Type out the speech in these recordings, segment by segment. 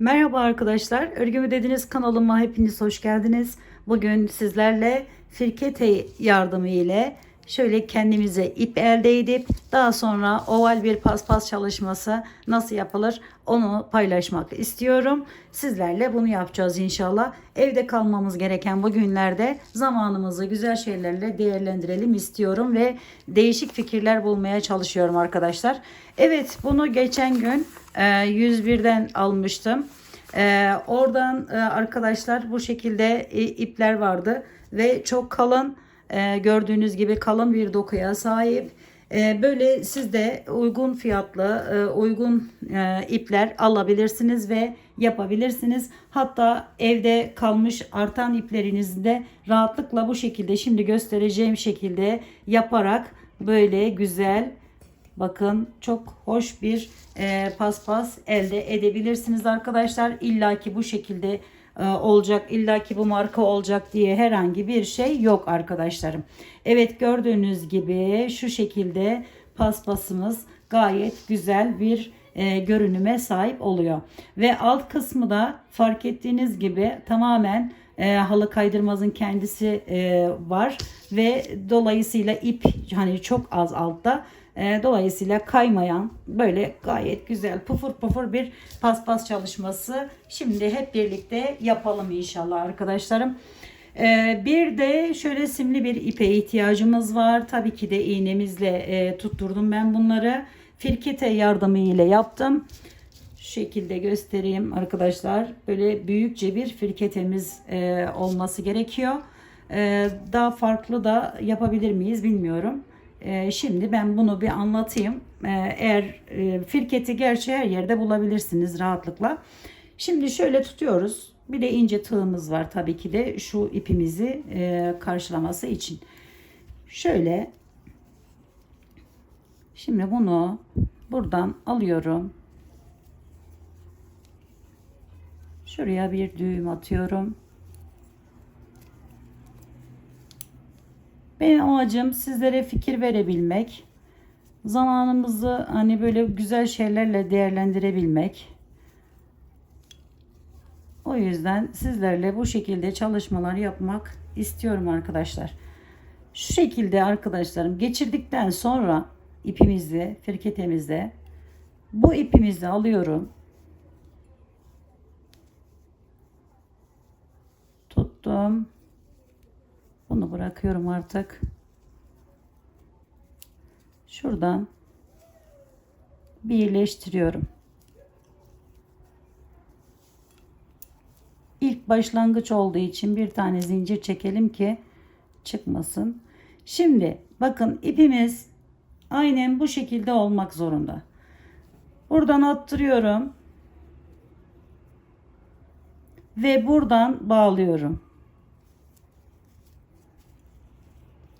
Merhaba arkadaşlar. Örgümü dediniz kanalıma hepiniz hoş geldiniz. Bugün sizlerle firkete yardımı ile şöyle kendimize ip elde edip daha sonra oval bir paspas çalışması nasıl yapılır onu paylaşmak istiyorum. Sizlerle bunu yapacağız inşallah. Evde kalmamız gereken bu günlerde zamanımızı güzel şeylerle değerlendirelim istiyorum ve değişik fikirler bulmaya çalışıyorum arkadaşlar. Evet bunu geçen gün e, 101'den almıştım. E, oradan e, arkadaşlar bu şekilde e, ipler vardı ve çok kalın e, gördüğünüz gibi kalın bir dokuya sahip. E, böyle siz de uygun fiyatlı, e, uygun e, ipler alabilirsiniz ve yapabilirsiniz. Hatta evde kalmış artan iplerinizi de rahatlıkla bu şekilde şimdi göstereceğim şekilde yaparak böyle güzel Bakın çok hoş bir e, paspas elde edebilirsiniz arkadaşlar. İlla ki bu şekilde olacak, illa ki bu marka olacak diye herhangi bir şey yok arkadaşlarım. Evet gördüğünüz gibi şu şekilde paspasımız gayet güzel bir e, görünüme sahip oluyor. Ve alt kısmı da fark ettiğiniz gibi tamamen e, halı kaydırmazın kendisi e, var ve dolayısıyla ip hani çok az altta e, dolayısıyla kaymayan böyle gayet güzel pufur pufur bir paspas çalışması şimdi hep birlikte yapalım inşallah arkadaşlarım. E, bir de şöyle simli bir ipe ihtiyacımız var. Tabii ki de iğnemizle e, tutturdum ben bunları. Firkete yardımı ile yaptım. Şu şekilde göstereyim arkadaşlar. Böyle büyükçe bir firketemiz e, olması gerekiyor. Daha farklı da yapabilir miyiz bilmiyorum. E, şimdi ben bunu bir anlatayım. E, eğer e, firketi gerçi her yerde bulabilirsiniz rahatlıkla. Şimdi şöyle tutuyoruz. Bir de ince tığımız var tabii ki de şu ipimizi e, karşılaması için. Şöyle Şimdi bunu buradan alıyorum. Şuraya bir düğüm atıyorum. Benim amacım sizlere fikir verebilmek. Zamanımızı hani böyle güzel şeylerle değerlendirebilmek. O yüzden sizlerle bu şekilde çalışmalar yapmak istiyorum arkadaşlar. Şu şekilde arkadaşlarım geçirdikten sonra ipimizi firketemizde bu ipimizi alıyorum. Tuttum. Bunu bırakıyorum artık. Şuradan birleştiriyorum. İlk başlangıç olduğu için bir tane zincir çekelim ki çıkmasın. Şimdi bakın ipimiz aynen bu şekilde olmak zorunda. Buradan attırıyorum. Ve buradan bağlıyorum.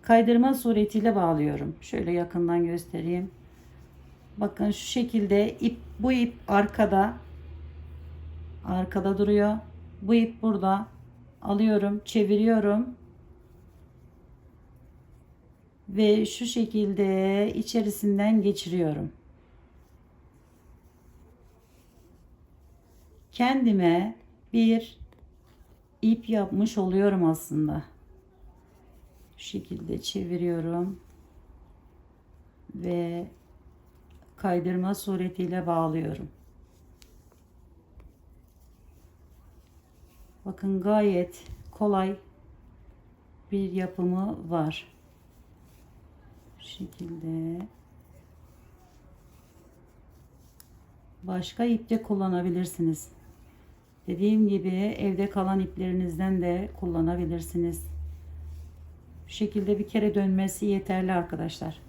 Kaydırma suretiyle bağlıyorum. Şöyle yakından göstereyim. Bakın şu şekilde ip bu ip arkada arkada duruyor. Bu ip burada. Alıyorum, çeviriyorum. Ve şu şekilde içerisinden geçiriyorum. Kendime bir ip yapmış oluyorum aslında şekilde çeviriyorum ve kaydırma suretiyle bağlıyorum. Bakın gayet kolay bir yapımı var. Bu şekilde başka ip de kullanabilirsiniz. Dediğim gibi evde kalan iplerinizden de kullanabilirsiniz. Bu şekilde bir kere dönmesi yeterli arkadaşlar.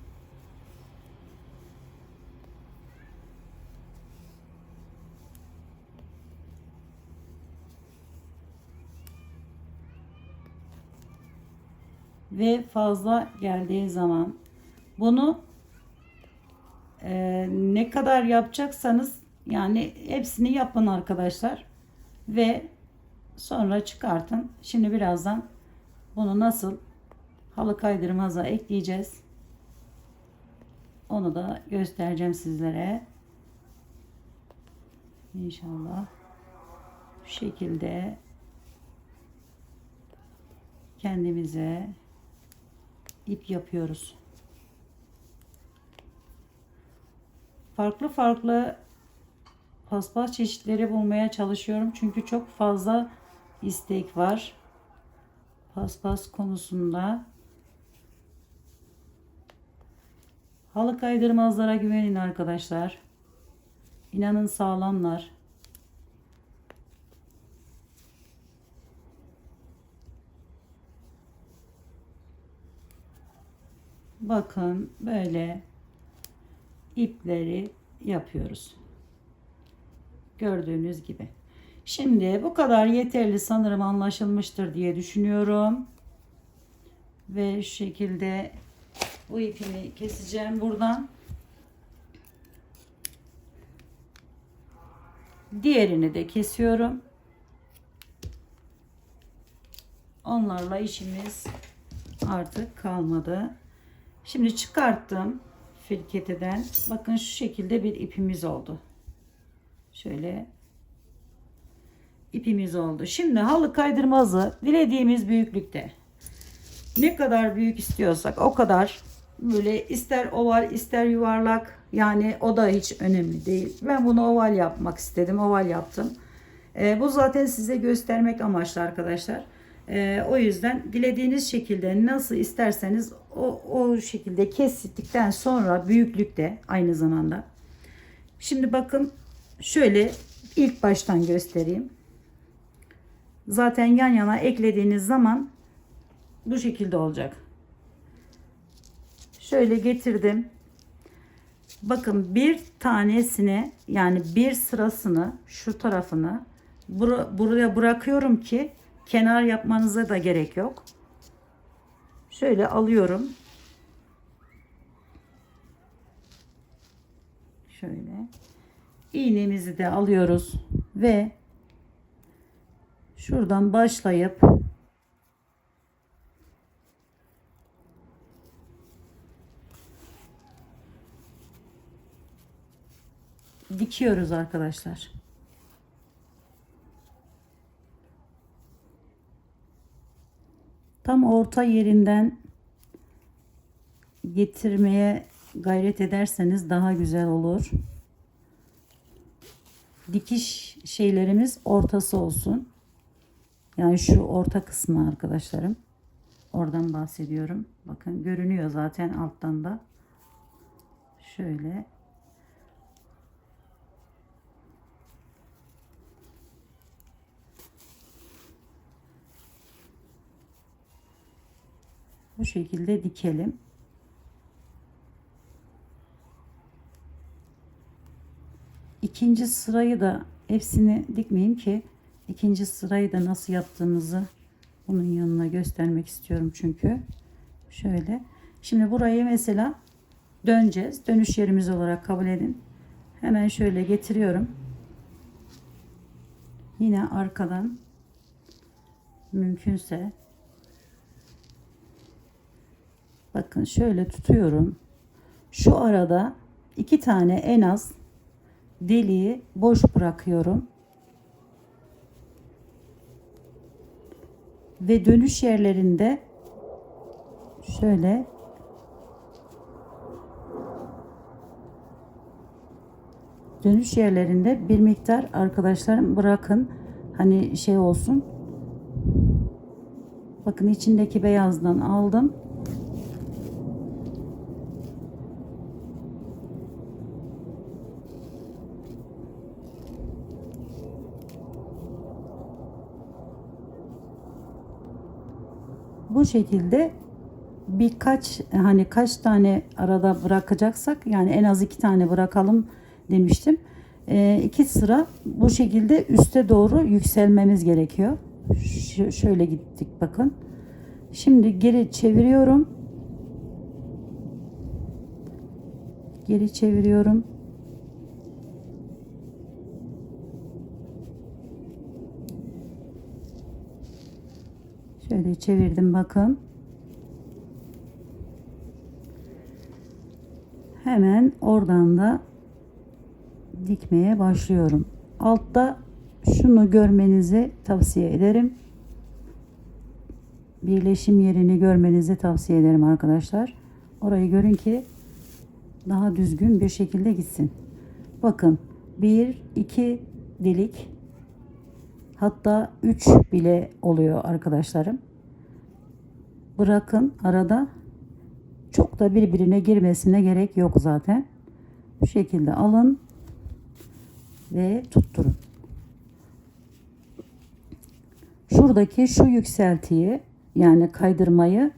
Ve fazla geldiği zaman bunu e, ne kadar yapacaksanız yani hepsini yapın arkadaşlar. Ve sonra çıkartın. Şimdi birazdan bunu nasıl halı kaydırmaza ekleyeceğiz. Onu da göstereceğim sizlere. İnşallah. Bu şekilde kendimize ip yapıyoruz. Farklı farklı paspas çeşitleri bulmaya çalışıyorum. Çünkü çok fazla istek var. Paspas konusunda. Halı kaydırmazlara güvenin arkadaşlar. İnanın sağlamlar. Bakın böyle ipleri yapıyoruz. Gördüğünüz gibi. Şimdi bu kadar yeterli sanırım anlaşılmıştır diye düşünüyorum. Ve şu şekilde bu ipimi keseceğim buradan. Diğerini de kesiyorum. Onlarla işimiz artık kalmadı. Şimdi çıkarttım firketeden. Bakın şu şekilde bir ipimiz oldu. Şöyle ipimiz oldu. Şimdi halı kaydırmazı dilediğimiz büyüklükte. Ne kadar büyük istiyorsak o kadar böyle ister oval ister yuvarlak yani o da hiç önemli değil. Ben bunu oval yapmak istedim. Oval yaptım. Ee, bu zaten size göstermek amaçlı arkadaşlar. Ee, o yüzden dilediğiniz şekilde nasıl isterseniz o, o şekilde kestikten sonra büyüklükte aynı zamanda. Şimdi bakın şöyle ilk baştan göstereyim. Zaten yan yana eklediğiniz zaman bu şekilde olacak. Şöyle getirdim. Bakın bir tanesine yani bir sırasını şu tarafını bur- buraya bırakıyorum ki kenar yapmanıza da gerek yok. Şöyle alıyorum. Şöyle iğnemizi de alıyoruz ve şuradan başlayıp dikiyoruz arkadaşlar. Tam orta yerinden getirmeye gayret ederseniz daha güzel olur. Dikiş şeylerimiz ortası olsun. Yani şu orta kısmı arkadaşlarım. Oradan bahsediyorum. Bakın görünüyor zaten alttan da. Şöyle bu şekilde dikelim. İkinci sırayı da hepsini dikmeyeyim ki ikinci sırayı da nasıl yaptığımızı bunun yanına göstermek istiyorum çünkü. Şöyle. Şimdi burayı mesela döneceğiz. Dönüş yerimiz olarak kabul edin. Hemen şöyle getiriyorum. Yine arkadan mümkünse bakın şöyle tutuyorum. Şu arada iki tane en az deliği boş bırakıyorum. Ve dönüş yerlerinde şöyle dönüş yerlerinde bir miktar arkadaşlarım bırakın hani şey olsun bakın içindeki beyazdan aldım bu şekilde birkaç hani kaç tane arada bırakacaksak yani en az iki tane bırakalım demiştim. Ee, iki sıra bu şekilde üste doğru yükselmemiz gerekiyor. Ş- şöyle gittik bakın. Şimdi geri çeviriyorum. Geri çeviriyorum. Şöyle çevirdim bakın. Hemen oradan da dikmeye başlıyorum. Altta şunu görmenizi tavsiye ederim. Birleşim yerini görmenizi tavsiye ederim arkadaşlar. Orayı görün ki daha düzgün bir şekilde gitsin. Bakın 1 2 delik hatta 3 bile oluyor arkadaşlarım. Bırakın arada çok da birbirine girmesine gerek yok zaten. Bu şekilde alın ve tutturun. Şuradaki şu yükseltiyi yani kaydırmayı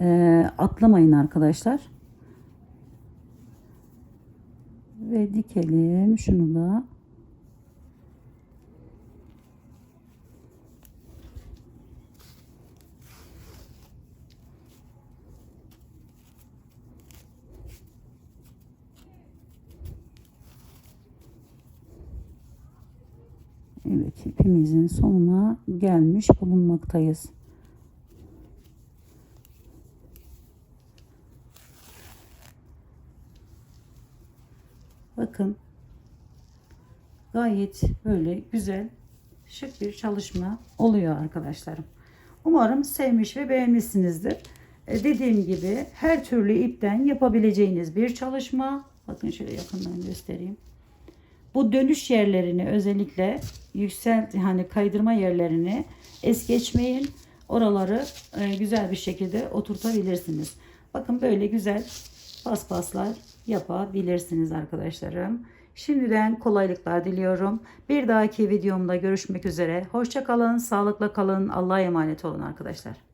e, atlamayın arkadaşlar. Ve dikelim şunu da. Evet ipimizin sonuna gelmiş bulunmaktayız. Bakın gayet böyle güzel şık bir çalışma oluyor arkadaşlarım. Umarım sevmiş ve beğenmişsinizdir. E, dediğim gibi her türlü ipten yapabileceğiniz bir çalışma. Bakın şöyle yakından göstereyim. Bu dönüş yerlerini özellikle yükselt hani kaydırma yerlerini es geçmeyin. Oraları e, güzel bir şekilde oturtabilirsiniz. Bakın böyle güzel paspaslar yapabilirsiniz arkadaşlarım. Şimdiden kolaylıklar diliyorum. Bir dahaki videomda görüşmek üzere. Hoşça kalın, sağlıkla kalın. Allah'a emanet olun arkadaşlar.